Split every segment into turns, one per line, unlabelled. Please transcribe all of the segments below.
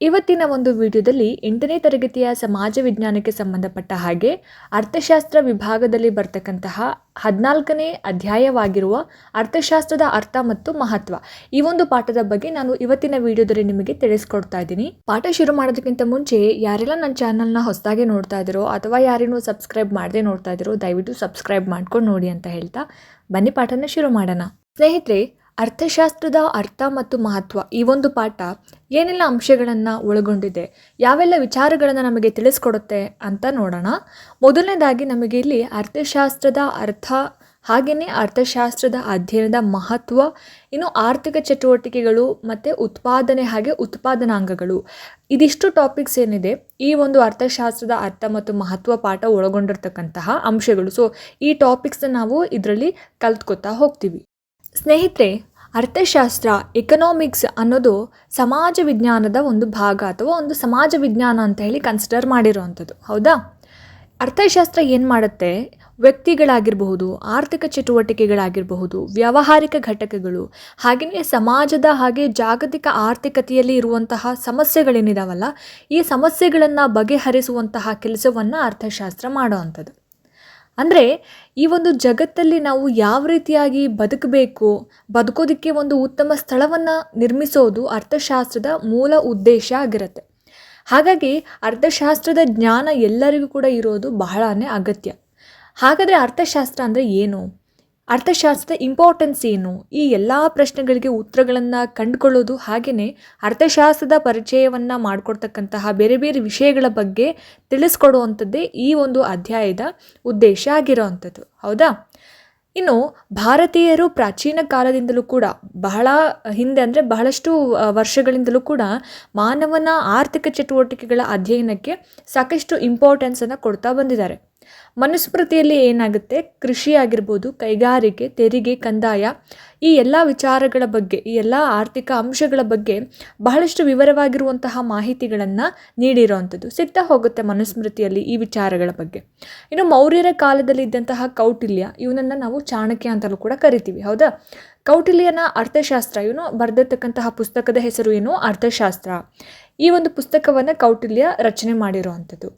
ಇವತ್ತಿನ ಒಂದು ವಿಡಿಯೋದಲ್ಲಿ ಎಂಟನೇ ತರಗತಿಯ ಸಮಾಜ ವಿಜ್ಞಾನಕ್ಕೆ ಸಂಬಂಧಪಟ್ಟ ಹಾಗೆ ಅರ್ಥಶಾಸ್ತ್ರ ವಿಭಾಗದಲ್ಲಿ ಬರ್ತಕ್ಕಂತಹ ಹದಿನಾಲ್ಕನೇ ಅಧ್ಯಾಯವಾಗಿರುವ ಅರ್ಥಶಾಸ್ತ್ರದ ಅರ್ಥ ಮತ್ತು ಮಹತ್ವ. ಈ ಒಂದು ಪಾಠದ ಬಗ್ಗೆ ನಾನು ಇವತ್ತಿನ ವಿಡಿಯೋದಲ್ಲಿ ನಿಮಗೆ ತಿಳಿಸ್ಕೊಡ್ತಾ ಇದ್ದೀನಿ. ಪಾಠ ಶುರು ಮಾಡೋದಕ್ಕಿಂತ ಮುಂಚೆ ಯಾರೆಲ್ಲ ನನ್ನ ಚಾನಲ್ನ ಹೊಸದಾಗಿ ನೋಡ್ತಾ ಇದ್ದೀರೋ ಅಥವಾ ಯಾರೇನೂ ಸಬ್ಸ್ಕ್ರೈಬ್ ಮಾಡದೆ ನೋಡ್ತಾ ಇದ್ದೀರೋ ದಯವಿಟ್ಟು ಸಬ್ಸ್ಕ್ರೈಬ್ ಮಾಡ್ಕೊಂಡು ನೋಡಿ ಅಂತ ಹೇಳ್ತಾ ಬನ್ನಿ ಪಾಠನ ಶುರು ಮಾಡೋಣ. ಸ್ನೇಹಿತರೆ ಅರ್ಥಶಾಸ್ತ್ರದ ಅರ್ಥ ಮತ್ತು ಮಹತ್ವ ಈ ಒಂದು ಪಾಠ ಏನೆಲ್ಲ ಅಂಶಗಳನ್ನು ಒಳಗೊಂಡಿದೆ, ಯಾವೆಲ್ಲ ವಿಚಾರಗಳನ್ನು ನಮಗೆ ತಿಳಿಸ್ಕೊಡುತ್ತೆ ಅಂತ ನೋಡೋಣ. ಮೊದಲನೇದಾಗಿ ನಮಗೆ ಇಲ್ಲಿ ಅರ್ಥಶಾಸ್ತ್ರದ ಅರ್ಥ, ಹಾಗೆಯೇ ಅರ್ಥಶಾಸ್ತ್ರದ ಅಧ್ಯಯನದ ಮಹತ್ವ, ಇನ್ನು ಆರ್ಥಿಕ ಚಟುವಟಿಕೆಗಳು ಮತ್ತು ಉತ್ಪಾದನೆ ಹಾಗೆ ಉತ್ಪಾದನಾಂಗಗಳು. ಇದಿಷ್ಟು ಟಾಪಿಕ್ಸ್ ಏನಿದೆ, ಈ ಒಂದು ಅರ್ಥಶಾಸ್ತ್ರದ ಅರ್ಥ ಮತ್ತು ಮಹತ್ವ ಪಾಠ ಒಳಗೊಂಡಿರ್ತಕ್ಕಂತಹ ಅಂಶಗಳು. ಸೊ ಈ ಟಾಪಿಕ್ಸ್ನ ನಾವು ಇದರಲ್ಲಿ ಕಲ್ತ್ಕೊತಾ ಹೋಗ್ತೀವಿ. ಸ್ನೇಹಿತರೆ, ಅರ್ಥಶಾಸ್ತ್ರ ಎಕನಾಮಿಕ್ಸ್ ಅನ್ನೋದು ಸಮಾಜ ವಿಜ್ಞಾನದ ಒಂದು ಭಾಗ ಅಥವಾ ಒಂದು ಸಮಾಜ ವಿಜ್ಞಾನ ಅಂತ ಹೇಳಿ ಕನ್ಸಿಡರ್ ಮಾಡಿರೋವಂಥದ್ದು. ಹೌದಾ? ಅರ್ಥಶಾಸ್ತ್ರ ಏನು ಮಾಡುತ್ತೆ? ವ್ಯಕ್ತಿಗಳಾಗಿರಬಹುದು, ಆರ್ಥಿಕ ಚಟುವಟಿಕೆಗಳಾಗಿರಬಹುದು, ವ್ಯಾವಹಾರಿಕ ಘಟಕಗಳು, ಹಾಗೆಯೇ ಸಮಾಜದ ಹಾಗೆ ಜಾಗತಿಕ ಆರ್ಥಿಕತೆಯಲ್ಲಿ ಇರುವಂತಹ ಸಮಸ್ಯೆಗಳೇನಿದಾವಲ್ಲ, ಈ ಸಮಸ್ಯೆಗಳನ್ನು ಬಗೆಹರಿಸುವಂತಹ ಕೆಲಸವನ್ನು ಅರ್ಥಶಾಸ್ತ್ರ ಮಾಡುವಂಥದ್ದು. ಅಂದರೆ ಈ ಒಂದು ಜಗತ್ತಲ್ಲಿ ನಾವು ಯಾವ ರೀತಿಯಾಗಿ ಬದುಕಬೇಕು, ಬದುಕೋದಕ್ಕೆ ಒಂದು ಉತ್ತಮ ಸ್ಥಳವನ್ನು ನಿರ್ಮಿಸೋದು ಅರ್ಥಶಾಸ್ತ್ರದ ಮೂಲ ಉದ್ದೇಶ ಆಗಿರುತ್ತೆ. ಹಾಗಾಗಿ ಅರ್ಥಶಾಸ್ತ್ರದ ಜ್ಞಾನ ಎಲ್ಲರಿಗೂ ಕೂಡ ಇರೋದು ಬಹಳನೇ ಅಗತ್ಯ. ಹಾಗಾದರೆ ಅರ್ಥಶಾಸ್ತ್ರ ಅಂದರೆ ಏನು? ಅರ್ಥಶಾಸ್ತ್ರದ ಇಂಪಾರ್ಟೆನ್ಸ್ ಏನು? ಈ ಎಲ್ಲ ಪ್ರಶ್ನೆಗಳಿಗೆ ಉತ್ತರಗಳನ್ನು ಕಂಡುಕೊಳ್ಳೋದು ಹಾಗೆಯೇ ಅರ್ಥಶಾಸ್ತ್ರದ ಪರಿಚಯವನ್ನು ಮಾಡಿಕೊಡ್ತಕ್ಕಂತಹ ಬೇರೆ ಬೇರೆ ವಿಷಯಗಳ ಬಗ್ಗೆ ತಿಳಿಸ್ಕೊಡುವಂಥದ್ದೇ ಈ ಒಂದು ಅಧ್ಯಾಯದ ಉದ್ದೇಶ ಆಗಿರೋವಂಥದ್ದು. ಹೌದಾ? ಇನ್ನು ಭಾರತೀಯರು ಪ್ರಾಚೀನ ಕಾಲದಿಂದಲೂ ಕೂಡ ಬಹಳ ಹಿಂದೆ ಅಂದರೆ ಬಹಳಷ್ಟು ವರ್ಷಗಳಿಂದಲೂ ಕೂಡ ಮಾನವನ ಆರ್ಥಿಕ ಚಟುವಟಿಕೆಗಳ ಅಧ್ಯಯನಕ್ಕೆ ಸಾಕಷ್ಟು ಇಂಪಾರ್ಟೆನ್ಸನ್ನು ಕೊಡ್ತಾ ಬಂದಿದ್ದಾರೆ. ಮನುಸ್ಮೃತಿಯಲ್ಲಿ ಏನಾಗುತ್ತೆ? ಕೃಷಿ ಆಗಿರ್ಬೋದು, ಕೈಗಾರಿಕೆ, ತೆರಿಗೆ, ಕಂದಾಯ, ಈ ಎಲ್ಲ ವಿಚಾರಗಳ ಬಗ್ಗೆ, ಈ ಎಲ್ಲ ಆರ್ಥಿಕ ಅಂಶಗಳ ಬಗ್ಗೆ ಬಹಳಷ್ಟು ವಿವರವಾಗಿರುವಂತಹ ಮಾಹಿತಿಗಳನ್ನು ನೀಡಿರೋವಂಥದ್ದು. ಸಿಗ್ತಾ ಹೋಗುತ್ತೆ ಮನುಸ್ಮೃತಿಯಲ್ಲಿ ಈ ವಿಚಾರಗಳ ಬಗ್ಗೆ. ಇನ್ನು ಮೌರ್ಯರ ಕಾಲದಲ್ಲಿ ಇದ್ದಂತಹ ಕೌಟಿಲ್ಯ, ಇವನನ್ನು ನಾವು ಚಾಣಕ್ಯ ಅಂತಲೂ ಕೂಡ ಕರಿತೀವಿ, ಹೌದಾ? ಕೌಟಿಲ್ಯನ ಅರ್ಥಶಾಸ್ತ್ರ, ಇವನು ಬರೆದಿರ್ತಕ್ಕಂತಹ ಪುಸ್ತಕದ ಹೆಸರು ಏನು? ಅರ್ಥಶಾಸ್ತ್ರ. ಈ ಒಂದು ಪುಸ್ತಕವನ್ನು ಕೌಟಿಲ್ಯ ರಚನೆ ಮಾಡಿರುವಂಥದ್ದು.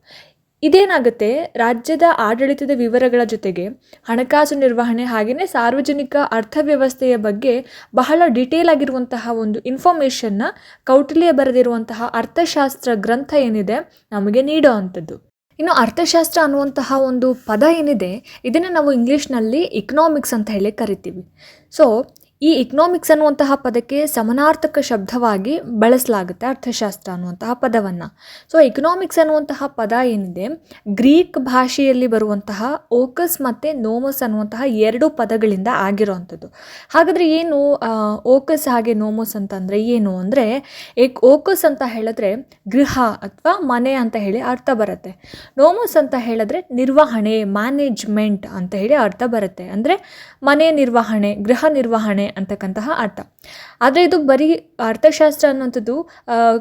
ಇದೇನಾಗುತ್ತೆ? ರಾಜ್ಯದ ಆಡಳಿತದ ವಿವರಗಳ ಜೊತೆಗೆ ಹಣಕಾಸು ನಿರ್ವಹಣೆ ಹಾಗೆಯೇ ಸಾರ್ವಜನಿಕ ಅರ್ಥವ್ಯವಸ್ಥೆಯ ಬಗ್ಗೆ ಬಹಳ ಡಿಟೇಲ್ ಆಗಿರುವಂತಹ ಒಂದು ಇನ್ಫಾರ್ಮೇಷನ್ನ ಕೌಟಿಲ್ಯ ಬರೆದಿರುವಂತಹ ಅರ್ಥಶಾಸ್ತ್ರ ಗ್ರಂಥ ಏನಿದೆ ನಮಗೆ ನೀಡೋ ಇನ್ನು ಅರ್ಥಶಾಸ್ತ್ರ ಅನ್ನುವಂತಹ ಒಂದು ಪದ ಏನಿದೆ, ಇದನ್ನು ನಾವು ಇಂಗ್ಲೀಷ್ನಲ್ಲಿ ಇಕನಾಮಿಕ್ಸ್ ಅಂತ ಹೇಳಿ ಕರಿತೀವಿ. ಸೊ ಈ ಇಕ್ನಾಮಿಕ್ಸ್ ಅನ್ನುವಂತಹ ಪದಕ್ಕೆ ಸಮನಾರ್ಥಕ ಶಬ್ದವಾಗಿ ಬಳಸಲಾಗುತ್ತೆ ಅರ್ಥಶಾಸ್ತ್ರ ಅನ್ನುವಂತಹ ಪದವನ್ನು. ಸೊ ಇಕನಾಮಿಕ್ಸ್ ಅನ್ನುವಂತಹ ಪದ ಏನಿದೆ? ಗ್ರೀಕ್ ಭಾಷೆಯಲ್ಲಿ ಬರುವಂತಹ ಓಕಸ್ ಮತ್ತು ನೋಮಸ್ ಅನ್ನುವಂತಹ ಎರಡು ಪದಗಳಿಂದ ಆಗಿರುವಂಥದ್ದು. ಹಾಗಾದರೆ ಏನು ಓಕಸ್ ಹಾಗೆ ನೋಮಸ್ ಅಂತಂದರೆ ಏನು? ಅಂದರೆ, ಏಕ್ ಓಕಸ್ ಅಂತ ಹೇಳಿದ್ರೆ ಗೃಹ ಅಥವಾ ಮನೆ ಅಂತ ಹೇಳಿ ಅರ್ಥ ಬರುತ್ತೆ. ನೋಮಸ್ ಅಂತ ಹೇಳಿದ್ರೆ ನಿರ್ವಹಣೆ ಮ್ಯಾನೇಜ್ಮೆಂಟ್ ಅಂತ ಹೇಳಿ ಅರ್ಥ ಬರುತ್ತೆ. ಅಂದರೆ ಮನೆ ನಿರ್ವಹಣೆ, ಗೃಹ ನಿರ್ವಹಣೆ ಅಂತಕ್ಕಂತಹ ಅರ್ಥ. ಆದರೆ ಇದು ಬರೀ ಅರ್ಥಶಾಸ್ತ್ರ ಅನ್ನುವಂಥದ್ದು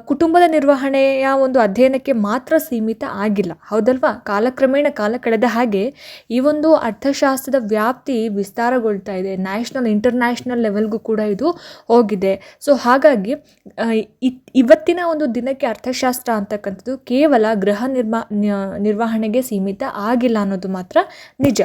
ಕುಟುಂಬದ ನಿರ್ವಹಣೆಯ ಒಂದು ಅಧ್ಯಯನಕ್ಕೆ ಮಾತ್ರ ಸೀಮಿತ ಆಗಿಲ್ಲ. ಹೌದಲ್ವಾ? ಕಾಲಕ್ರಮೇಣ ಕಾಲ ಕಳೆದ ಹಾಗೆ ಈ ಒಂದು ಅರ್ಥಶಾಸ್ತ್ರದ ವ್ಯಾಪ್ತಿ ವಿಸ್ತಾರಗೊಳ್ತಾ ಇದೆ. ನ್ಯಾಷನಲ್, ಇಂಟರ್ನ್ಯಾಷನಲ್ ಲೆವೆಲ್ಗೂ ಕೂಡ ಇದು ಹೋಗಿದೆ. ಸೊ, ಹಾಗಾಗಿ ಇವತ್ತಿನ ಒಂದು ದಿನಕ್ಕೆ ಅರ್ಥಶಾಸ್ತ್ರ ಅಂತಕ್ಕಂಥದ್ದು ಕೇವಲ ಗೃಹ ನಿರ್ಮಾ ನಿರ್ವಹಣೆಗೆ ಸೀಮಿತ ಆಗಿಲ್ಲ ಅನ್ನೋದು ಮಾತ್ರ ನಿಜ.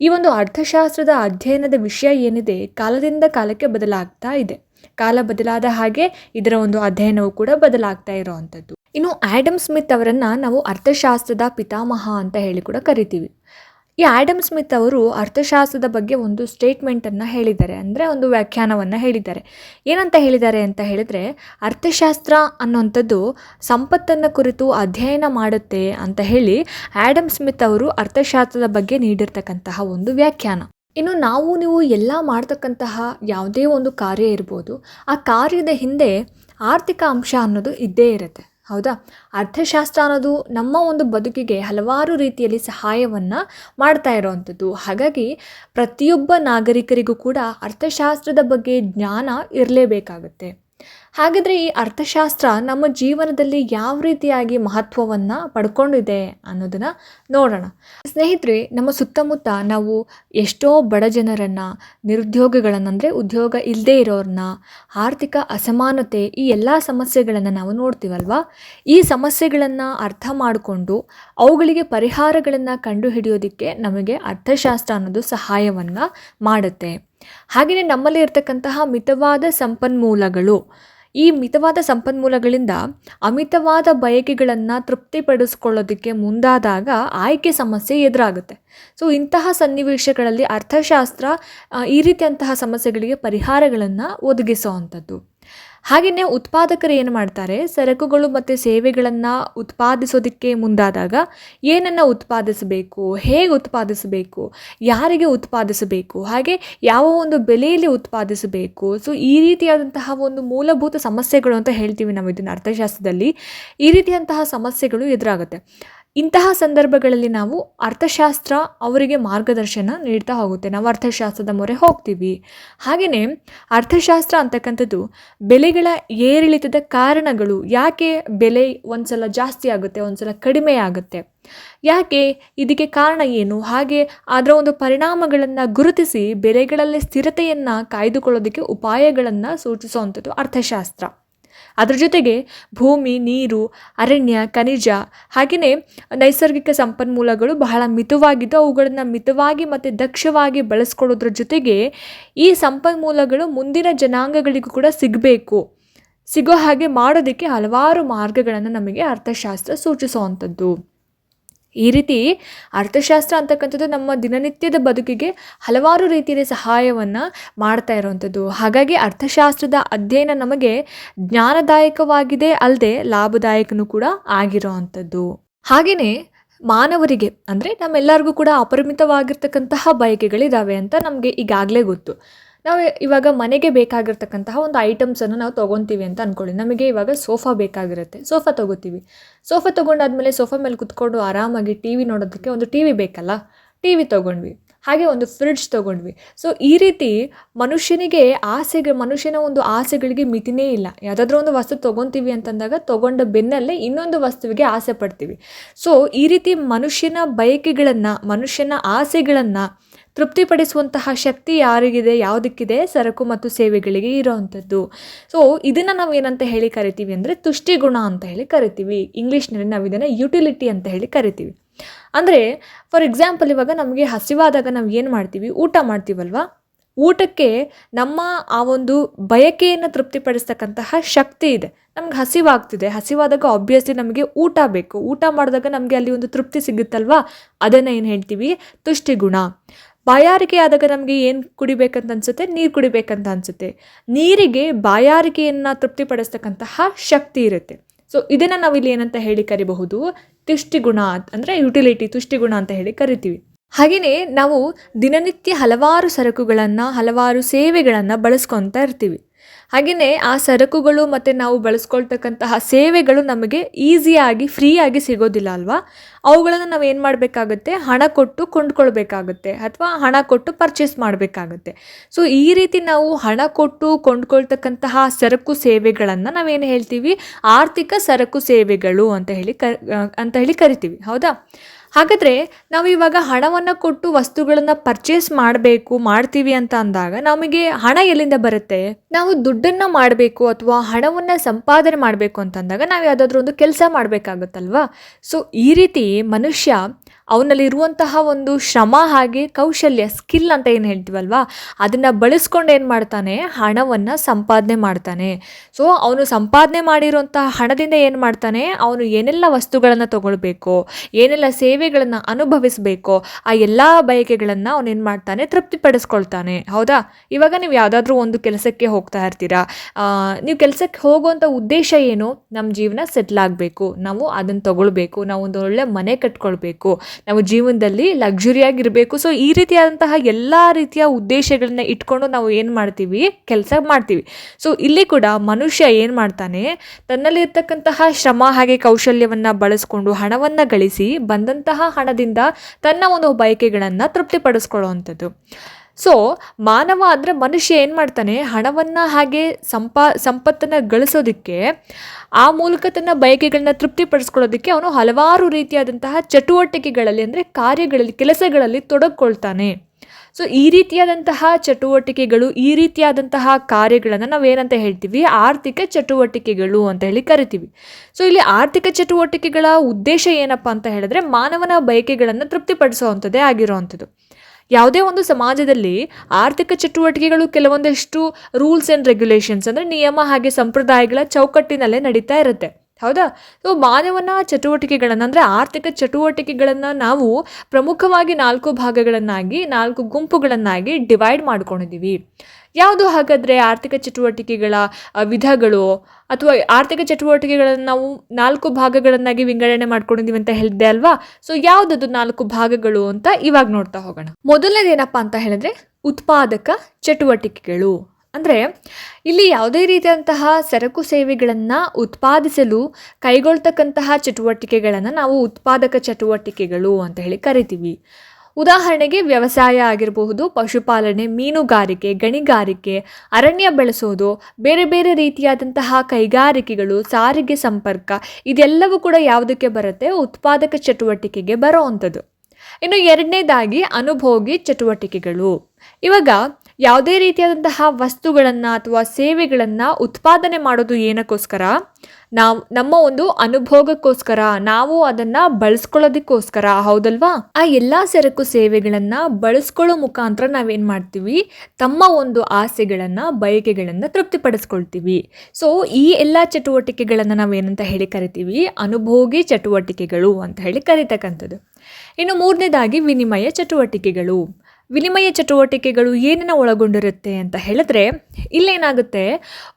ಈ ಒಂದು ಅರ್ಥಶಾಸ್ತ್ರದ ಅಧ್ಯಯನದ ವಿಷಯ ಏನಿದೆ, ಕಾಲದಿಂದ ಕಾಲಕ್ಕೆ ಬದಲಾಗ್ತಾ ಇದೆ. ಕಾಲ ಬದಲಾದ ಹಾಗೆ ಇದರ ಒಂದು ಅಧ್ಯಯನವು ಕೂಡ ಬದಲಾಗ್ತಾ ಇರೋವಂಥದ್ದು. ಇನ್ನು ಆ್ಯಡಮ್ ಸ್ಮಿತ್ ಅವರನ್ನು ನಾವು ಅರ್ಥಶಾಸ್ತ್ರದ ಪಿತಾಮಹ ಅಂತ ಹೇಳಿ ಕೂಡ ಕರಿತೀವಿ. ಈ ಆ್ಯಡಮ್ ಸ್ಮಿತ್ ಅವರು ಅರ್ಥಶಾಸ್ತ್ರದ ಬಗ್ಗೆ ಒಂದು ಸ್ಟೇಟ್ಮೆಂಟನ್ನು ಹೇಳಿದ್ದಾರೆ, ಅಂದರೆ ಒಂದು ವ್ಯಾಖ್ಯಾನವನ್ನು ಹೇಳಿದ್ದಾರೆ. ಏನಂತ ಹೇಳಿದ್ದಾರೆ ಅಂತ ಹೇಳಿದರೆ, ಅರ್ಥಶಾಸ್ತ್ರ ಅನ್ನುವಂಥದ್ದು ಸಂಪತ್ತನ್ನು ಕುರಿತು ಅಧ್ಯಯನ ಮಾಡುತ್ತೆ ಅಂತ ಹೇಳಿ ಆ್ಯಡಮ್ ಸ್ಮಿತ್ ಅವರು ಅರ್ಥಶಾಸ್ತ್ರದ ಬಗ್ಗೆ ನೀಡಿರ್ತಕ್ಕಂತಹ ಒಂದು ವ್ಯಾಖ್ಯಾನ. ಇನ್ನು ನಾವು, ನೀವು ಎಲ್ಲ ಮಾಡ್ತಕ್ಕಂತಹ ಯಾವುದೇ ಒಂದು ಕಾರ್ಯ ಇರ್ಬೋದು, ಆ ಕಾರ್ಯದ ಹಿಂದೆ ಆರ್ಥಿಕ ಅಂಶ ಅನ್ನೋದು ಇದ್ದೇ ಇರುತ್ತೆ. ಹೌದಾ? ಅರ್ಥಶಾಸ್ತ್ರ ಅನ್ನೋದು ನಮ್ಮ ಒಂದು ಬದುಕಿಗೆ ಹಲವಾರು ರೀತಿಯಲ್ಲಿ ಸಹಾಯವನ್ನು ಮಾಡ್ತಾ ಇರೋವಂಥದ್ದು ಹಾಗಾಗಿ ಪ್ರತಿಯೊಬ್ಬ ನಾಗರಿಕರಿಗೂ ಕೂಡ ಅರ್ಥಶಾಸ್ತ್ರದ ಬಗ್ಗೆ ಜ್ಞಾನ ಇರಲೇಬೇಕಾಗುತ್ತೆ. ಹಾಗಾದರೆ ಈ ಅರ್ಥಶಾಸ್ತ್ರ ನಮ್ಮ ಜೀವನದಲ್ಲಿ ಯಾವ ರೀತಿಯಾಗಿ ಮಹತ್ವವನ್ನು ಪಡ್ಕೊಂಡಿದೆ ಅನ್ನೋದನ್ನು ನೋಡೋಣ. ಸ್ನೇಹಿತರೆ, ನಮ್ಮ ಸುತ್ತಮುತ್ತ ನಾವು ಎಷ್ಟೋ ಬಡ ಜನರನ್ನು, ನಿರುದ್ಯೋಗಿಗಳನ್ನು ಅಂದರೆ ಉದ್ಯೋಗ ಇಲ್ಲದೇ ಇರೋರನ್ನ ಆರ್ಥಿಕ ಅಸಮಾನತೆ ಈ ಎಲ್ಲ ಸಮಸ್ಯೆಗಳನ್ನು ನಾವು ನೋಡ್ತೀವಲ್ವಾ? ಈ ಸಮಸ್ಯೆಗಳನ್ನು ಅರ್ಥ ಮಾಡಿಕೊಂಡು ಅವುಗಳಿಗೆ ಪರಿಹಾರಗಳನ್ನು ಕಂಡುಹಿಡಿಯೋದಕ್ಕೆ ನಮಗೆ ಅರ್ಥಶಾಸ್ತ್ರ ಅನ್ನೋದು ಸಹಾಯವನ್ನು ಮಾಡುತ್ತೆ. ಹಾಗೆಯೇ ನಮ್ಮಲ್ಲಿ ಇರತಕ್ಕಂತಹ ಮಿತವಾದ ಸಂಪನ್ಮೂಲಗಳು ಈ ಮಿತವಾದ ಸಂಪನ್ಮೂಲಗಳಿಂದ ಅಮಿತವಾದ ಬಯಕೆಗಳನ್ನು ತೃಪ್ತಿಪಡಿಸ್ಕೊಳ್ಳೋದಕ್ಕೆ ಮುಂದಾದಾಗ ಆಯ್ಕೆ ಸಮಸ್ಯೆ ಎದುರಾಗುತ್ತೆ. ಸೊ ಇಂತಹ ಸನ್ನಿವೇಶಗಳಲ್ಲಿ ಅರ್ಥಶಾಸ್ತ್ರ ಈ ರೀತಿಯಂತಹ ಸಮಸ್ಯೆಗಳಿಗೆ ಪರಿಹಾರಗಳನ್ನು ಒದಗಿಸುವಂಥದ್ದು ಹಾಗೆಯೇ ಉತ್ಪಾದಕರು ಏನು ಮಾಡ್ತಾರೆ? ಸರಕುಗಳು ಮತ್ತು ಸೇವೆಗಳನ್ನು ಉತ್ಪಾದಿಸೋದಕ್ಕೆ ಮುಂದಾದಾಗ ಏನನ್ನು ಉತ್ಪಾದಿಸಬೇಕು? ಹೇಗೆ ಉತ್ಪಾದಿಸಬೇಕು? ಯಾರಿಗೆ ಉತ್ಪಾದಿಸಬೇಕು? ಹಾಗೆ ಯಾವ ಒಂದು ಬೆಲೆಯಲ್ಲಿ ಉತ್ಪಾದಿಸಬೇಕು? ಸೊ ಈ ರೀತಿಯಾದಂತಹ ಒಂದು ಮೂಲಭೂತ ಸಮಸ್ಯೆಗಳು ಅಂತ ಹೇಳ್ತೀವಿ ನಾವು ಇದನ್ನು ಅರ್ಥಶಾಸ್ತ್ರದಲ್ಲಿ. ಈ ರೀತಿಯಂತಹ ಸಮಸ್ಯೆಗಳು ಎದುರಾಗುತ್ತೆ. ಇಂತಹ ಸಂದರ್ಭಗಳಲ್ಲಿ ನಾವು ಅರ್ಥಶಾಸ್ತ್ರ ಅವರಿಗೆ ಮಾರ್ಗದರ್ಶನ ನೀಡ್ತಾ ಹೋಗುತ್ತೆ. ನಾವು ಅರ್ಥಶಾಸ್ತ್ರದ ಮೊರೆ ಹೋಗ್ತೀವಿ. ಹಾಗೆಯೇ ಅರ್ಥಶಾಸ್ತ್ರ ಅಂತಕ್ಕಂಥದ್ದು ಬೆಲೆಗಳ ಏರಿಳಿತದ ಕಾರಣಗಳು ಯಾಕೆ ಬೆಲೆ ಒಂದ್ಸಲ ಜಾಸ್ತಿ ಆಗುತ್ತೆ, ಒಂದ್ಸಲ ಕಡಿಮೆ ಆಗುತ್ತೆ? ಯಾಕೆ ಇದಕ್ಕೆ ಕಾರಣ ಏನು? ಹಾಗೆ ಅದರ ಒಂದು ಪರಿಣಾಮಗಳನ್ನು ಗುರುತಿಸಿ ಬೆಲೆಗಳಲ್ಲಿ ಸ್ಥಿರತೆಯನ್ನು ಕಾಯ್ದುಕೊಳ್ಳೋದಕ್ಕೆ ಉಪಾಯಗಳನ್ನು ಸೂಚಿಸುವಂಥದ್ದು ಅರ್ಥಶಾಸ್ತ್ರ. ಅದ್ರ ಜೊತೆಗೆ ಭೂಮಿ, ನೀರು, ಅರಣ್ಯ, ಖನಿಜ ಹಾಗೆಯೇ ನೈಸರ್ಗಿಕ ಸಂಪನ್ಮೂಲಗಳು ಬಹಳ ಮಿತವಾಗಿದ್ದು ಅವುಗಳನ್ನು ಮಿತವಾಗಿ ಮತ್ತು ದಕ್ಷವಾಗಿ ಬಳಸ್ಕೊಳ್ಳೋದ್ರ ಜೊತೆಗೆ ಈ ಸಂಪನ್ಮೂಲಗಳು ಮುಂದಿನ ಜನಾಂಗಗಳಿಗೂ ಕೂಡ ಸಿಗಬೇಕು. ಸಿಗೋ ಹಾಗೆ ಮಾಡೋದಕ್ಕೆ ಹಲವಾರು ಮಾರ್ಗಗಳನ್ನು ನಮಗೆ ಅರ್ಥಶಾಸ್ತ್ರ ಸೂಚಿಸುವಂಥದ್ದು. ಈ ರೀತಿ ಅರ್ಥಶಾಸ್ತ್ರ ಅಂತಕ್ಕಂಥದ್ದು ನಮ್ಮ ದಿನನಿತ್ಯದ ಬದುಕಿಗೆ ಹಲವಾರು ರೀತಿಯಲ್ಲಿ ಸಹಾಯವನ್ನು ಮಾಡ್ತಾ ಇರುವಂಥದ್ದು. ಹಾಗಾಗಿ ಅರ್ಥಶಾಸ್ತ್ರದ ಅಧ್ಯಯನ ನಮಗೆ ಜ್ಞಾನದಾಯಕವಾಗಿದೆ ಅಲ್ಲದೆ ಲಾಭದಾಯಕನೂ ಕೂಡ ಆಗಿರೋವಂಥದ್ದು. ಹಾಗೆಯೇ ಮಾನವರಿಗೆ ಅಂದರೆ ನಮ್ಮೆಲ್ಲರಿಗೂ ಕೂಡ ಅಪರಿಮಿತವಾಗಿರ್ತಕ್ಕಂತಹ ಬಯಕೆಗಳಿದ್ದಾವೆ ಅಂತ ನಮಗೆ ಈಗಾಗಲೇ ಗೊತ್ತು. ನಾವು ಇವಾಗ ಮನೆಗೆ ಬೇಕಾಗಿರ್ತಕ್ಕಂತಹ ಒಂದು ಐಟಮ್ಸನ್ನು ನಾವು ತೊಗೊತೀವಿ ಅಂತ ಅಂದ್ಕೊಳ್ಳಿ ನಮಗೆ ಇವಾಗ ಸೋಫಾ ಬೇಕಾಗಿರುತ್ತೆ. ಸೋಫಾ ತೊಗೋತೀವಿ. ಸೋಫಾ ತೊಗೊಂಡಾದ್ಮೇಲೆ ಸೋಫಾ ಮೇಲೆ ಕುತ್ಕೊಂಡು ಆರಾಮಾಗಿ ಟಿ ವಿ ನೋಡೋದಕ್ಕೆ ಒಂದು ಟಿ ವಿ ಬೇಕಲ್ಲ? ಟಿ ವಿ ತೊಗೊಂಡ್ವಿ. ಹಾಗೆ ಒಂದು ಫ್ರಿಡ್ಜ್ ತೊಗೊಂಡ್ವಿ. ಸೊ ಈ ರೀತಿ ಮನುಷ್ಯನಿಗೆ ಆಸೆಗೆ, ಮನುಷ್ಯನ ಒಂದು ಆಸೆಗಳಿಗೆ ಮಿತಿನೇ ಇಲ್ಲ. ಯಾವುದಾದ್ರೂ ಒಂದು ವಸ್ತು ತೊಗೊತೀವಿ ಅಂತಂದಾಗ ತೊಗೊಂಡ ಬೆನ್ನಲ್ಲೇ ಇನ್ನೊಂದು ವಸ್ತುವಿಗೆ ಆಸೆ ಪಡ್ತೀವಿ. ಸೊ ಈ ರೀತಿ ಮನುಷ್ಯನ ಬಯಕೆಗಳನ್ನು, ಮನುಷ್ಯನ ಆಸೆಗಳನ್ನು ತೃಪ್ತಿಪಡಿಸುವಂತಹ ಶಕ್ತಿ ಯಾರಿಗಿದೆ, ಯಾವುದಕ್ಕಿದೆ, ಸರಕು ಮತ್ತು ಸೇವೆಗಳಿಗೆ ಇರೋವಂಥದ್ದು. ಸೊ ಇದನ್ನು ನಾವು ಏನಂತ ಹೇಳಿ ಕರಿತೀವಿ ಅಂದರೆ ತುಷ್ಟಿಗುಣ ಅಂತ ಹೇಳಿ ಕರಿತೀವಿ. ಇಂಗ್ಲೀಷ್ನಲ್ಲಿ ನಾವು ಇದನ್ನು ಯುಟಿಲಿಟಿ ಅಂತ ಹೇಳಿ ಕರಿತೀವಿ. ಅಂದರೆ ಫಾರ್ ಎಕ್ಸಾಂಪಲ್ ಇವಾಗ ನಮಗೆ ಹಸಿವಾದಾಗ ನಾವು ಏನು ಮಾಡ್ತೀವಿ? ಊಟ ಮಾಡ್ತೀವಲ್ವಾ? ಊಟಕ್ಕೆ ನಮ್ಮ ಆ ಒಂದು ಬಯಕೆಯನ್ನು ತೃಪ್ತಿಪಡಿಸ್ತಕ್ಕಂತಹ ಶಕ್ತಿ ಇದೆ. ನಮ್ಗೆ ಹಸಿವಾಗ್ತಿದೆ. ಹಸಿವಾದಾಗ ಆಬ್ವಿಯಸ್ಲಿ ನಮಗೆ ಊಟ ಬೇಕು. ಊಟ ಮಾಡಿದಾಗ ನಮಗೆ ಅಲ್ಲಿ ಒಂದು ತೃಪ್ತಿ ಸಿಗುತ್ತಲ್ವಾ? ಅದನ್ನು ಏನು ಹೇಳ್ತೀವಿ? ತುಷ್ಟಿಗುಣ ಬಾಯಾರಿಕೆ ಆದಾಗ ನಮಗೆ ಏನು ಕುಡಿಬೇಕಂತ ಅನಿಸುತ್ತೆ? ನೀರು ಕುಡಿಬೇಕಂತ ಅನಿಸುತ್ತೆ. ನೀರಿಗೆ ಬಾಯಾರಿಕೆಯನ್ನು ತೃಪ್ತಿಪಡಿಸ್ತಕ್ಕಂತಹ ಶಕ್ತಿ ಇರುತ್ತೆ. ಸೊ ಇದನ್ನು ನಾವಿಲ್ಲಿ ಏನಂತ ಹೇಳಿ ಕರಿಬಹುದು? ತುಷ್ಟಿಗುಣ ಅಂದರೆ ಯುಟಿಲಿಟಿ ತುಷ್ಟಿಗುಣ ಅಂತ ಹೇಳಿ ಕರಿತೀವಿ. ಹಾಗೆಯೇ ನಾವು ದಿನನಿತ್ಯ ಹಲವಾರು ಸರಕುಗಳನ್ನು, ಹಲವಾರು ಸೇವೆಗಳನ್ನು ಬಳಸ್ಕೊತಾ ಇರ್ತೀವಿ. ಹಾಗೆಯೇ ಆ ಸರಕುಗಳು ಮತ್ತು ನಾವು ಬಳಸ್ಕೊಳ್ತಕ್ಕಂತಹ ಸೇವೆಗಳು ನಮಗೆ ಈಸಿಯಾಗಿ, ಫ್ರೀಯಾಗಿ ಸಿಗೋದಿಲ್ಲ ಅಲ್ವಾ? ಅವುಗಳನ್ನು ನಾವು ಏನು ಮಾಡಬೇಕಾಗುತ್ತೆ? ಹಣ ಕೊಟ್ಟು ಕೊಂಡ್ಕೊಳ್ಬೇಕಾಗುತ್ತೆ ಅಥವಾ ಹಣ ಕೊಟ್ಟು ಪರ್ಚೇಸ್ ಮಾಡಬೇಕಾಗುತ್ತೆ. ಸೊ ಈ ರೀತಿ ನಾವು ಹಣ ಕೊಟ್ಟು ಕೊಂಡ್ಕೊಳ್ತಕ್ಕಂತಹ ಸರಕು ಸೇವೆಗಳನ್ನು ನಾವೇನು ಹೇಳ್ತೀವಿ? ಆರ್ಥಿಕ ಸರಕು ಸೇವೆಗಳು ಅಂತ ಹೇಳಿ ಕ ಅಂತ ಹೇಳಿ ಕರಿತೀವಿ. ಹೌದಾ? ಹಾಗಾದರೆ ನಾವು ಇವಾಗ ಹಣವನ್ನು ಕೊಟ್ಟು ವಸ್ತುಗಳನ್ನು ಪರ್ಚೇಸ್ ಮಾಡಬೇಕು, ಮಾಡ್ತೀವಿ ಅಂತ ಅಂದಾಗ ನಮಗೆ ಹಣ ಎಲ್ಲಿಂದ ಬರುತ್ತೆ? ನಾವು ದುಡ್ಡನ್ನು ಮಾಡಬೇಕು ಅಥವಾ ಹಣವನ್ನು ಸಂಪಾದನೆ ಮಾಡಬೇಕು ಅಂತಂದಾಗ ನಾವು ಯಾವುದಾದ್ರೂ ಒಂದು ಕೆಲಸ ಮಾಡಬೇಕಾಗುತ್ತಲ್ವಾ? ಸೊ ಈ ರೀತಿ ಮನುಷ್ಯ ಅವನಲ್ಲಿರುವಂತಹ ಒಂದು ಶ್ರಮ ಹಾಗೆ ಕೌಶಲ್ಯ ಸ್ಕಿಲ್ ಅಂತ ಏನು ಹೇಳ್ತೀವಲ್ವಾ? ಅದನ್ನು ಬಳಸ್ಕೊಂಡು ಏನು ಮಾಡ್ತಾನೆ? ಹಣವನ್ನು ಸಂಪಾದನೆ ಮಾಡ್ತಾನೆ. ಸೊ ಅವನು ಸಂಪಾದನೆ ಮಾಡಿರುವಂತಹ ಹಣದಿಂದ ಏನು ಮಾಡ್ತಾನೆ? ಅವನು ಏನೆಲ್ಲ ವಸ್ತುಗಳನ್ನು ತಗೊಳ್ಬೇಕು, ಏನೆಲ್ಲ ಸೇವೆಗಳನ್ನು ಅನುಭವಿಸಬೇಕು, ಆ ಎಲ್ಲ ಬಯಕೆಗಳನ್ನು ಅವನೇನು ಮಾಡ್ತಾನೆ? ತೃಪ್ತಿಪಡಿಸ್ಕೊಳ್ತಾನೆ. ಹೌದಾ? ಇವಾಗ ನೀವು ಯಾವುದಾದ್ರೂ ಒಂದು ಕೆಲಸಕ್ಕೆ ಹೋಗ್ತಾ ಇರ್ತೀರಾ. ನೀವು ಕೆಲಸಕ್ಕೆ ಹೋಗುವಂಥ ಉದ್ದೇಶ ಏನು? ನಮ್ಮ ಜೀವನ ಸೆಟ್ಲ್ ಆಗಬೇಕು. ನಾವು ಅದನ್ನು ತಗೊಳ್ಬೇಕು. ನಾವು ಒಂದು ಒಳ್ಳೆ ಮನೆ ಕಟ್ಕೊಳ್ಬೇಕು. ನಾವು ಜೀವನದಲ್ಲಿ ಲಕ್ಸುರಿಯಾಗಿರಬೇಕು. ಸೊ ಈ ರೀತಿಯಾದಂತಹ ಎಲ್ಲ ರೀತಿಯ ಉದ್ದೇಶಗಳನ್ನ ಇಟ್ಕೊಂಡು ನಾವು ಏನು ಮಾಡ್ತೀವಿ? ಕೆಲಸ ಮಾಡ್ತೀವಿ. ಸೊ ಇಲ್ಲಿ ಕೂಡ ಮನುಷ್ಯ ಏನು ಮಾಡ್ತಾನೆ? ತನ್ನಲ್ಲಿರ್ತಕ್ಕಂತಹ ಶ್ರಮ ಹಾಗೆ ಕೌಶಲ್ಯವನ್ನು ಬಳಸ್ಕೊಂಡು ಹಣವನ್ನು ಗಳಿಸಿ ಬಂದಂತಹ ಹಣದಿಂದ ತನ್ನ ಒಂದು ಬಯಕೆಗಳನ್ನು ತೃಪ್ತಿಪಡಿಸ್ಕೊಳ್ಳುವಂಥದ್ದು. ಸೊ ಮಾನವ ಅಂದರೆ ಮನುಷ್ಯ ಏನು ಮಾಡ್ತಾನೆ? ಹಣವನ್ನು ಹಾಗೆ ಸಂಪಾ, ಸಂಪತ್ತನ್ನು ಗಳಿಸೋದಕ್ಕೆ, ಆ ಮೂಲಕ ತನ್ನ ಬಯಕೆಗಳನ್ನ ತೃಪ್ತಿಪಡಿಸ್ಕೊಳ್ಳೋದಕ್ಕೆ ಅವನು ಹಲವಾರು ರೀತಿಯಾದಂತಹ ಚಟುವಟಿಕೆಗಳಲ್ಲಿ ಅಂದರೆ ಕಾರ್ಯಗಳಲ್ಲಿ, ಕೆಲಸಗಳಲ್ಲಿ ತೊಡಗಿಕೊಳ್ತಾನೆ. ಸೊ ಈ ರೀತಿಯಾದಂತಹ ಚಟುವಟಿಕೆಗಳು, ಈ ರೀತಿಯಾದಂತಹ ಕಾರ್ಯಗಳನ್ನು ನಾವೇನಂತ ಹೇಳ್ತೀವಿ? ಆರ್ಥಿಕ ಚಟುವಟಿಕೆಗಳು ಅಂತ ಹೇಳಿ ಕರಿತೀವಿ. ಸೊ ಇಲ್ಲಿ ಆರ್ಥಿಕ ಚಟುವಟಿಕೆಗಳ ಉದ್ದೇಶ ಏನಪ್ಪ ಅಂತ ಹೇಳಿದ್ರೆ ಮಾನವನ ಬಯಕೆಗಳನ್ನು ತೃಪ್ತಿಪಡಿಸುವಂಥದ್ದೇ ಆಗಿರುವಂಥದ್ದು. ಯಾವುದೇ ಒಂದು ಸಮಾಜದಲ್ಲಿ ಆರ್ಥಿಕ ಚಟುವಟಿಕೆಗಳು ಕೆಲವೊಂದಷ್ಟು ರೂಲ್ಸ್ ಆ್ಯಂಡ್ ರೆಗ್ಯುಲೇಷನ್ಸ್ ಅಂದರೆ ನಿಯಮ ಹಾಗೆ ಸಂಪ್ರದಾಯಗಳ ಚೌಕಟ್ಟಿನಲ್ಲೇ ನಡೀತಾ ಇರುತ್ತೆ. ಹೌದಾ? ಸೊ ಮಾನವನ ಚಟುವಟಿಕೆಗಳನ್ನು, ಅಂದರೆ ಆರ್ಥಿಕ ಚಟುವಟಿಕೆಗಳನ್ನು ನಾವು ಪ್ರಮುಖವಾಗಿ ನಾಲ್ಕು ಭಾಗಗಳನ್ನಾಗಿ, ನಾಲ್ಕು ಗುಂಪುಗಳನ್ನಾಗಿ ಡಿವೈಡ್ ಮಾಡ್ಕೊಂಡಿದ್ದೀವಿ ಯಾವುದು ಹಾಗಾದರೆ ಆರ್ಥಿಕ ಚಟುವಟಿಕೆಗಳ ವಿಧಗಳು? ಅಥವಾ ಆರ್ಥಿಕ ಚಟುವಟಿಕೆಗಳನ್ನು ನಾವು ನಾಲ್ಕು ಭಾಗಗಳನ್ನಾಗಿ ವಿಂಗಡಣೆ ಮಾಡ್ಕೊಂಡಿದ್ದೀವಿ ಅಂತ ಹೇಳಿದ್ದೆ ಅಲ್ವಾ? ಸೊ ಯಾವುದದು ನಾಲ್ಕು ಭಾಗಗಳು ಅಂತ ಇವಾಗ ನೋಡ್ತಾ ಹೋಗೋಣ. ಮೊದಲನೇದೇನಪ್ಪ ಅಂತ ಹೇಳಿದ್ರೆ, ಉತ್ಪಾದಕ ಚಟುವಟಿಕೆಗಳು. ಅಂದರೆ ಇಲ್ಲಿ ಯಾವುದೇ ರೀತಿಯಂತಹ ಸರಕು ಸೇವೆಗಳನ್ನು ಉತ್ಪಾದಿಸಲು ಕೈಗೊಳ್ತಕ್ಕಂತಹ ಚಟುವಟಿಕೆಗಳನ್ನು ನಾವು ಉತ್ಪಾದಕ ಚಟುವಟಿಕೆಗಳು ಅಂತ ಹೇಳಿ ಕರಿತೀವಿ. ಉದಾಹರಣೆಗೆ ವ್ಯವಸಾಯ ಆಗಿರಬಹುದು, ಪಶುಪಾಲನೆ, ಮೀನುಗಾರಿಕೆ, ಗಣಿಗಾರಿಕೆ, ಅರಣ್ಯ ಬೆಳೆಸೋದು, ಬೇರೆ ಬೇರೆ ರೀತಿಯಾದಂತಹ ಕೈಗಾರಿಕೆಗಳು, ಸಾರಿಗೆ ಸಂಪರ್ಕ ಇದೆಲ್ಲವೂ ಕೂಡ ಯಾವುದಕ್ಕೆ ಬರುತ್ತೆ? ಉತ್ಪಾದಕ ಚಟುವಟಿಕೆಗೆ ಬರೋವಂಥದ್ದು ಇನ್ನು ಎರಡನೇದಾಗಿ ಅನುಭೋಗಿ ಚಟುವಟಿಕೆಗಳು. ಇವಾಗ ಯಾವುದೇ ರೀತಿಯಾದಂತಹ ವಸ್ತುಗಳನ್ನು ಅಥವಾ ಸೇವೆಗಳನ್ನು ಉತ್ಪಾದನೆ ಮಾಡೋದು ಏನಕ್ಕೋಸ್ಕರ? ನಾವು, ನಮ್ಮ ಒಂದು ಅನುಭೋಗಕ್ಕೋಸ್ಕರ, ನಾವು ಅದನ್ನು ಬಳಸ್ಕೊಳ್ಳೋದಕ್ಕೋಸ್ಕರ, ಹೌದಲ್ವಾ? ಆ ಎಲ್ಲ ಸರಕು ಸೇವೆಗಳನ್ನು ಬಳಸ್ಕೊಳ್ಳೋ ಮುಖಾಂತರ ನಾವೇನು ಮಾಡ್ತೀವಿ? ತಮ್ಮ ಒಂದು ಆಸೆಗಳನ್ನು, ಬಯಕೆಗಳನ್ನು ತೃಪ್ತಿಪಡಿಸ್ಕೊಳ್ತೀವಿ. ಸೊ ಈ ಎಲ್ಲ ಚಟುವಟಿಕೆಗಳನ್ನು ನಾವೇನಂತ ಹೇಳಿ ಕರಿತೀವಿ? ಅನುಭೋಗಿ ಚಟುವಟಿಕೆಗಳು ಅಂತ ಹೇಳಿ ಕರಿತಕ್ಕಂಥದ್ದು. ಇನ್ನು ಮೂರನೇದಾಗಿ ವಿನಿಮಯ ಚಟುವಟಿಕೆಗಳು. ವಿನಿಮಯ ಚಟುವಟಿಕೆಗಳು ಏನನ್ನು ಒಳಗೊಂಡಿರುತ್ತೆ ಅಂತ ಹೇಳಿದ್ರೆ ಇಲ್ಲೇನಾಗುತ್ತೆ?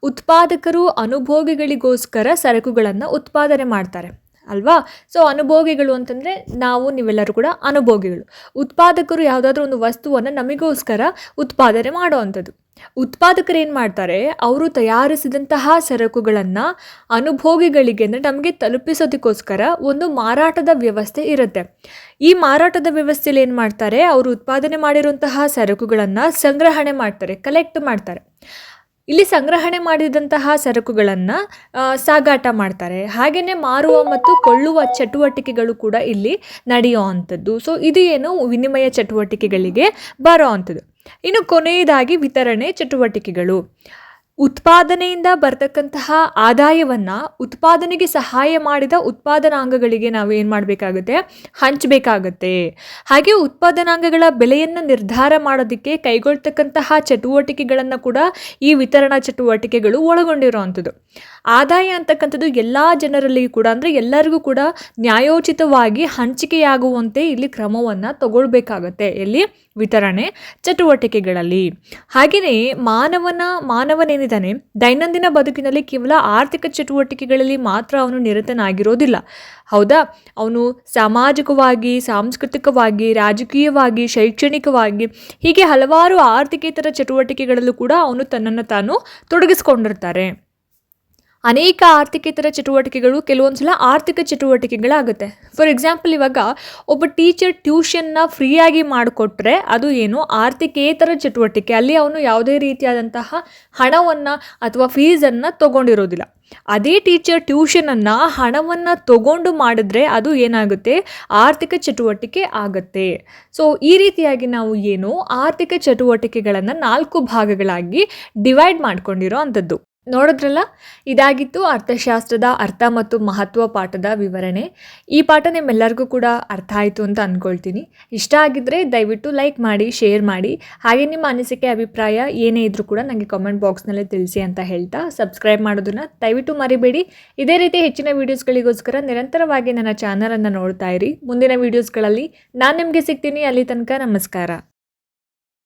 ಉತ್ಪಾದಕರು ಅನುಭೋಗಿಗಳಿಗೋಸ್ಕರ ಸರಕುಗಳನ್ನು ಉತ್ಪಾದನೆ ಮಾಡ್ತಾರೆ. ಅಲ್ವಾ? ಸೊ ಅನುಭೋಗಿಗಳು ಅಂತಂದರೆ ನಾವು, ನೀವೆಲ್ಲರೂ ಕೂಡ ಅನುಭೋಗಿಗಳು. ಉತ್ಪಾದಕರು ಯಾವುದಾದ್ರೂ ಒಂದು ವಸ್ತುವನ್ನು ನಮಗೋಸ್ಕರ ಉತ್ಪಾದನೆ ಮಾಡುವಂಥದ್ದು. ಉತ್ಪಾದಕರು ಏನು ಮಾಡ್ತಾರೆ? ಅವರು ತಯಾರಿಸಿದಂತಹ ಸರಕುಗಳನ್ನು ಅನುಭೋಗಿಗಳಿಗೆ ಅಂದರೆ ನಮಗೆ ತಲುಪಿಸೋದಕ್ಕೋಸ್ಕರ ಒಂದು ಮಾರಾಟದ ವ್ಯವಸ್ಥೆ ಇರುತ್ತೆ. ಈ ಮಾರಾಟದ ವ್ಯವಸ್ಥೆಯಲ್ಲಿ ಏನು ಮಾಡ್ತಾರೆ? ಅವರು ಉತ್ಪಾದನೆ ಮಾಡಿರುವಂತಹ ಸರಕುಗಳನ್ನು ಸಂಗ್ರಹಣೆ ಮಾಡ್ತಾರೆ ಕಲೆಕ್ಟ್ ಮಾಡ್ತಾರೆ. ಇಲ್ಲಿ ಸಂಗ್ರಹಣೆ ಮಾಡಿದಂತಹ ಸರಕುಗಳನ್ನು ಸಾಗಾಟ ಮಾಡ್ತಾರೆ. ಹಾಗೆಯೇ ಮಾರುವ ಮತ್ತು ಕೊಳ್ಳುವ ಚಟುವಟಿಕೆಗಳು ಕೂಡ ಇಲ್ಲಿ ನಡೆಯುವಂಥದ್ದು ಸೊ ಇದು ಏನು? ವಿನಿಮಯ ಚಟುವಟಿಕೆಗಳಿಗೆ ಬರೋ ಅಂಥದ್ದು. ಇನ್ನು ಕೊನೆಯದಾಗಿ ವಿತರಣೆ ಚಟುವಟಿಕೆಗಳು. ಉತ್ಪಾದನೆಯಿಂದ ಬರ್ತಕ್ಕಂತಹ ಆದಾಯವನ್ನು ಉತ್ಪಾದನೆಗೆ ಸಹಾಯ ಮಾಡಿದ ಉತ್ಪಾದನಾಂಗಗಳಿಗೆ ನಾವು ಏನು ಮಾಡಬೇಕಾಗುತ್ತೆ? ಹಂಚಬೇಕಾಗತ್ತೆ. ಹಾಗೆ ಉತ್ಪಾದನಾಂಗಗಳ ಬೆಲೆಯನ್ನು ನಿರ್ಧಾರ ಮಾಡೋದಕ್ಕೆ ಕೈಗೊಳ್ತಕ್ಕಂತಹ ಚಟುವಟಿಕೆಗಳನ್ನು ಕೂಡ ಈ ವಿತರಣಾ ಚಟುವಟಿಕೆಗಳು ಒಳಗೊಂಡಿರುವಂಥದ್ದು. ಆದಾಯ ಅಂತಕ್ಕಂಥದ್ದು ಎಲ್ಲ ಜನರಲ್ಲಿ ಕೂಡ ಅಂದರೆ ಎಲ್ಲರಿಗೂ ಕೂಡ ನ್ಯಾಯೋಚಿತವಾಗಿ ಹಂಚಿಕೆಯಾಗುವಂತೆ ಇಲ್ಲಿ ಕ್ರಮವನ್ನು ತಗೊಳ್ಬೇಕಾಗತ್ತೆ ಎಲ್ಲಿ ವಿತರಣೆ ಚಟುವಟಿಕೆಗಳಲ್ಲಿ. ಹಾಗೆಯೇ ಮಾನವನ ಮಾನವನೇನಿದ್ದಾನೆ ದೈನಂದಿನ ಬದುಕಿನಲ್ಲಿ ಕೇವಲ ಆರ್ಥಿಕ ಚಟುವಟಿಕೆಗಳಲ್ಲಿ ಮಾತ್ರ ಅವನು ನಿರತನಾಗಿರೋದಿಲ್ಲ. ಹೌದಾ? ಅವನು ಸಾಮಾಜಿಕವಾಗಿ, ಸಾಂಸ್ಕೃತಿಕವಾಗಿ, ರಾಜಕೀಯವಾಗಿ, ಶೈಕ್ಷಣಿಕವಾಗಿ, ಹೀಗೆ ಹಲವಾರು ಆರ್ಥಿಕೇತರ ಚಟುವಟಿಕೆಗಳಲ್ಲೂ ಕೂಡ ಅವನು ತನ್ನನ್ನು ತಾನು ತೊಡಗಿಸ್ಕೊಂಡಿರ್ತಾರೆ. ಅನೇಕ ಆರ್ಥಿಕೇತರ ಚಟುವಟಿಕೆಗಳು ಕೆಲವೊಂದು ಆರ್ಥಿಕ ಚಟುವಟಿಕೆಗಳಾಗುತ್ತೆ. ಫಾರ್ ಎಕ್ಸಾಂಪಲ್ ಇವಾಗ ಒಬ್ಬ ಟೀಚರ್ ಟ್ಯೂಷನ್ನ ಫ್ರೀಯಾಗಿ ಮಾಡಿಕೊಟ್ರೆ ಅದು ಏನು? ಆರ್ಥಿಕೇತರ ಚಟುವಟಿಕೆ. ಅಲ್ಲಿ ಅವನು ಯಾವುದೇ ರೀತಿಯಾದಂತಹ ಹಣವನ್ನು ಅಥವಾ ಫೀಸನ್ನು ತಗೊಂಡಿರೋದಿಲ್ಲ. ಅದೇ ಟೀಚರ್ ಟ್ಯೂಷನನ್ನು ಹಣವನ್ನು ತಗೊಂಡು ಮಾಡಿದ್ರೆ ಅದು ಏನಾಗುತ್ತೆ? ಆರ್ಥಿಕ ಚಟುವಟಿಕೆ ಆಗುತ್ತೆ. ಸೊ ಈ ರೀತಿಯಾಗಿ ನಾವು ಏನು? ಆರ್ಥಿಕ ಚಟುವಟಿಕೆಗಳನ್ನು ನಾಲ್ಕು ಭಾಗಗಳಾಗಿ ಡಿವೈಡ್ ಮಾಡ್ಕೊಂಡಿರೋ ಅಂಥದ್ದು. ನೋಡಿದ್ರಲ್ಲ? ಇದಾಗಿತ್ತು ಅರ್ಥಶಾಸ್ತ್ರದ ಅರ್ಥ ಮತ್ತು ಮಹತ್ವ ಪಾಠದ ವಿವರಣೆ. ಈ ಪಾಠ ನಿಮ್ಮೆಲ್ಲರಿಗೂ ಕೂಡ ಅರ್ಥ ಆಯಿತು ಅಂತ ಅಂದ್ಕೊಳ್ತೀನಿ ಇಷ್ಟ ಆಗಿದ್ದರೆ ದಯವಿಟ್ಟು ಲೈಕ್ ಮಾಡಿ, ಶೇರ್ ಮಾಡಿ. ಹಾಗೆ ನಿಮ್ಮ ಅನಿಸಿಕೆ, ಅಭಿಪ್ರಾಯ ಏನೇ ಇದ್ರೂ ಕೂಡ ನನಗೆ ಕಾಮೆಂಟ್ ಬಾಕ್ಸ್ನಲ್ಲೇ ತಿಳಿಸಿ ಅಂತ ಹೇಳ್ತಾ ಸಬ್ಸ್ಕ್ರೈಬ್ ಮಾಡೋದನ್ನು ದಯವಿಟ್ಟು ಮರಿಬೇಡಿ. ಇದೇ ರೀತಿ ಹೆಚ್ಚಿನ ವೀಡಿಯೋಸ್ಗಳಿಗೋಸ್ಕರ ನಿರಂತರವಾಗಿ ನನ್ನ ಚಾನಲನ್ನು ನೋಡ್ತಾ ಇರಿ. ಮುಂದಿನ ವೀಡಿಯೋಸ್ಗಳಲ್ಲಿ ನಾನು ನಿಮಗೆ ಸಿಗ್ತೀನಿ. ಅಲ್ಲಿ ತನಕ ನಮಸ್ಕಾರ.